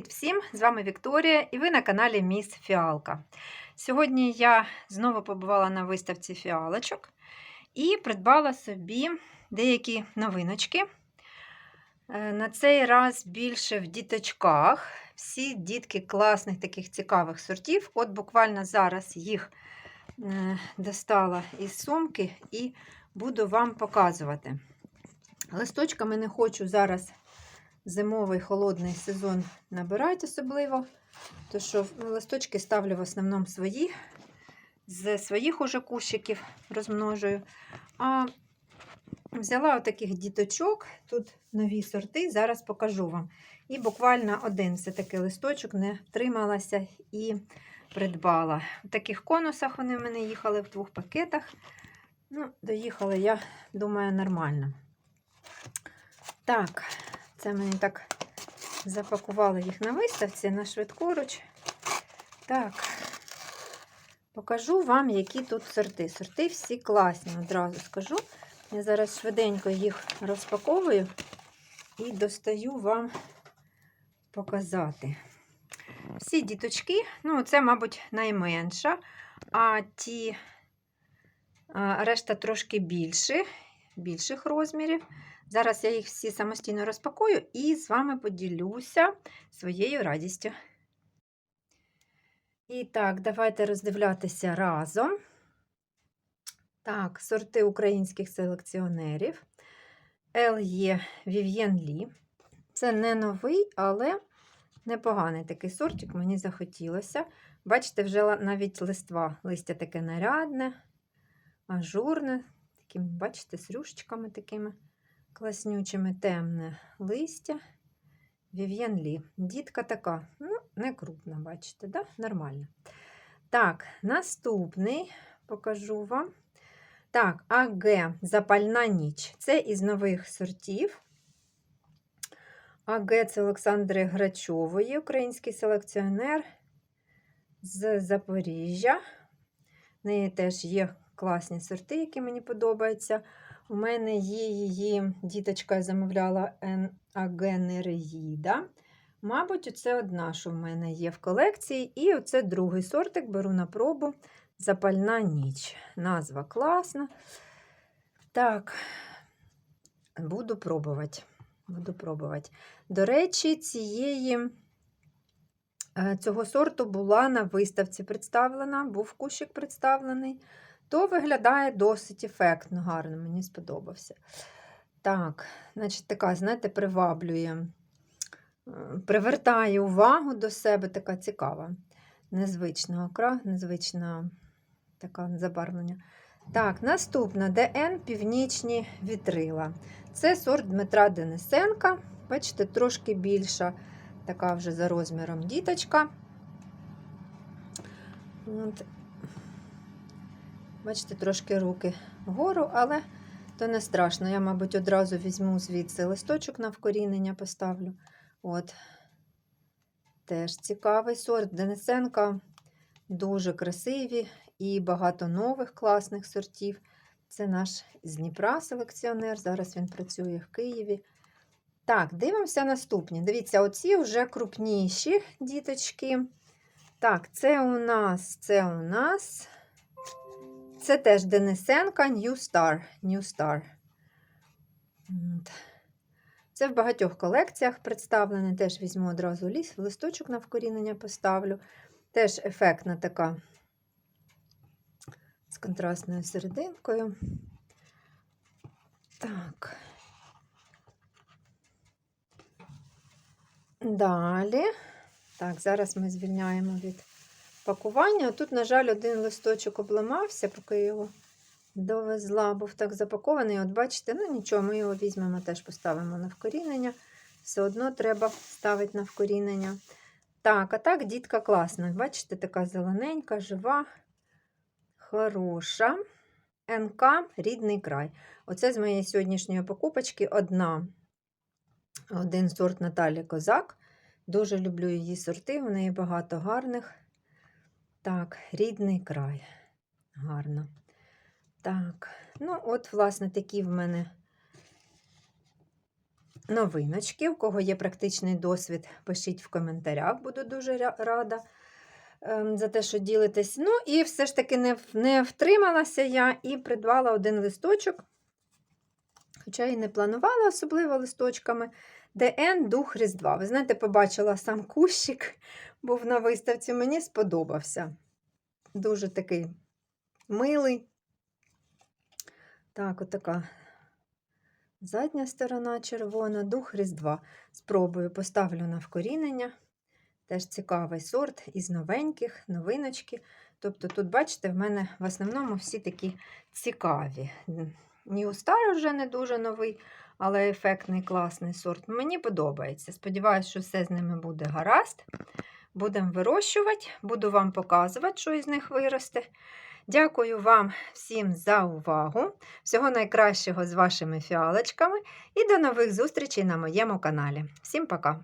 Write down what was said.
Привіт всім! З вами Вікторія і ви на каналі Міс Фіалка. Сьогодні я знову побувала на виставці фіалочок і придбала собі деякі новиночки. Е, На цей раз більше в діточках. Всі дітки класних таких цікавих сортів. От буквально зараз їх е, достала із сумки і буду вам показувати. Листочками не хочу зараз зимовий холодний сезон набирати особливо, то що листочки ставлю в основному свої, з своїх уже кущиків розмножую. А взяла отаких діточок, тут нові сорти, зараз покажу вам. І буквально один все-таки листочок не втрималася і придбала. В таких конусах вони в мене їхали в двох пакетах. Ну, Доїхали, я думаю, нормально. Так, це мені так запакували їх на виставці на швидкоруч. Так, покажу вам, які тут сорти. Сорти всі класні, одразу скажу. Я зараз швиденько їх розпаковую і достаю вам показати. Всі діточки, ну, це, мабуть, найменша, а ті решта трошки більші, більших розмірів. Зараз я їх всі самостійно розпакую і з вами поділюся своєю радістю. І так, давайте роздивлятися разом. Так, сорти українських селекціонерів. Л.Є. Вів'єн Лі. Це не новий, але непоганий такий сортик, мені захотілося. Бачите, вже навіть листва. Листя таке нарядне, ажурне, таким, бачите, з рюшечками такими класнючими темне листя. Вів'єн Лі. Дітка така, ну, не крупна, бачите, да? нормально. Так, наступний покажу вам. Так, АГ Запальна ніч. Це із нових сортів. АГ це Олександри Грачової, український селекціонер з Запоріжжя. В неї теж є класні сорти, які мені подобаються. У мене є її діточка я замовляла Агенереїда. Мабуть, це одна, що в мене є в колекції. І оце другий сортик беру на пробу. Запальна ніч. Назва класна. Так, буду пробувати. Буду пробувати. До речі, цієї, цього сорту була на виставці представлена, був кущик представлений то виглядає досить ефектно, гарно, мені сподобався. Так, значить, така, знаєте, приваблює, привертає увагу до себе, така цікава, незвична окра, незвична така забарвлення. Так, наступна ДН Північні вітрила. Це сорт Дмитра Денисенка. Бачите, трошки більша, така вже за розміром діточка. От. Бачите, трошки руки вгору, але то не страшно. Я, мабуть, одразу візьму звідси листочок на вкорінення поставлю. От. Теж цікавий сорт. Денисенка дуже красиві і багато нових класних сортів. Це наш з Дніпра селекціонер. Зараз він працює в Києві. Так, дивимося наступні. Дивіться, оці вже крупніші діточки. Так, це у нас, це у нас. Це теж Денисенка New Star. New Star. Це в багатьох колекціях представлене. Теж візьму одразу ліс, листочок на вкорінення поставлю. Теж ефектна така з контрастною серединкою. Так. Далі. Так, зараз ми звільняємо від пакування. Тут, на жаль, один листочок обламався, поки його довезла, був так запакований. От бачите, ну нічого, ми його візьмемо, теж поставимо на вкорінення. Все одно треба ставити на вкорінення. Так, а так, дітка класна. Бачите, така зелененька, жива, хороша. НК рідний край. Оце з моєї сьогоднішньої покупочки одна. Один сорт Наталі Козак. Дуже люблю її сорти, у неї багато гарних. Так, рідний край. Гарно. Так, ну, от, власне, такі в мене новиночки. У кого є практичний досвід, пишіть в коментарях, буду дуже рада ем, за те, що ділитесь. Ну, і все ж таки не, не втрималася я і придбала один листочок, хоча і не планувала особливо листочками. ДН Дух Різдва. Ви знаєте, побачила сам кущик, був на виставці, мені сподобався. Дуже такий милий. Так, отака задня сторона червона, дух Різдва. Спробую, поставлю на вкорінення. Теж цікавий сорт із новеньких, новиночки. Тобто тут, бачите, в мене в основному всі такі цікаві. New Star вже не дуже новий, але ефектний, класний сорт. Мені подобається. Сподіваюсь, що все з ними буде гаразд. Будемо вирощувати, буду вам показувати, що із них виросте. Дякую вам всім за увагу. Всього найкращого з вашими фіалочками і до нових зустрічей на моєму каналі. Всім пока!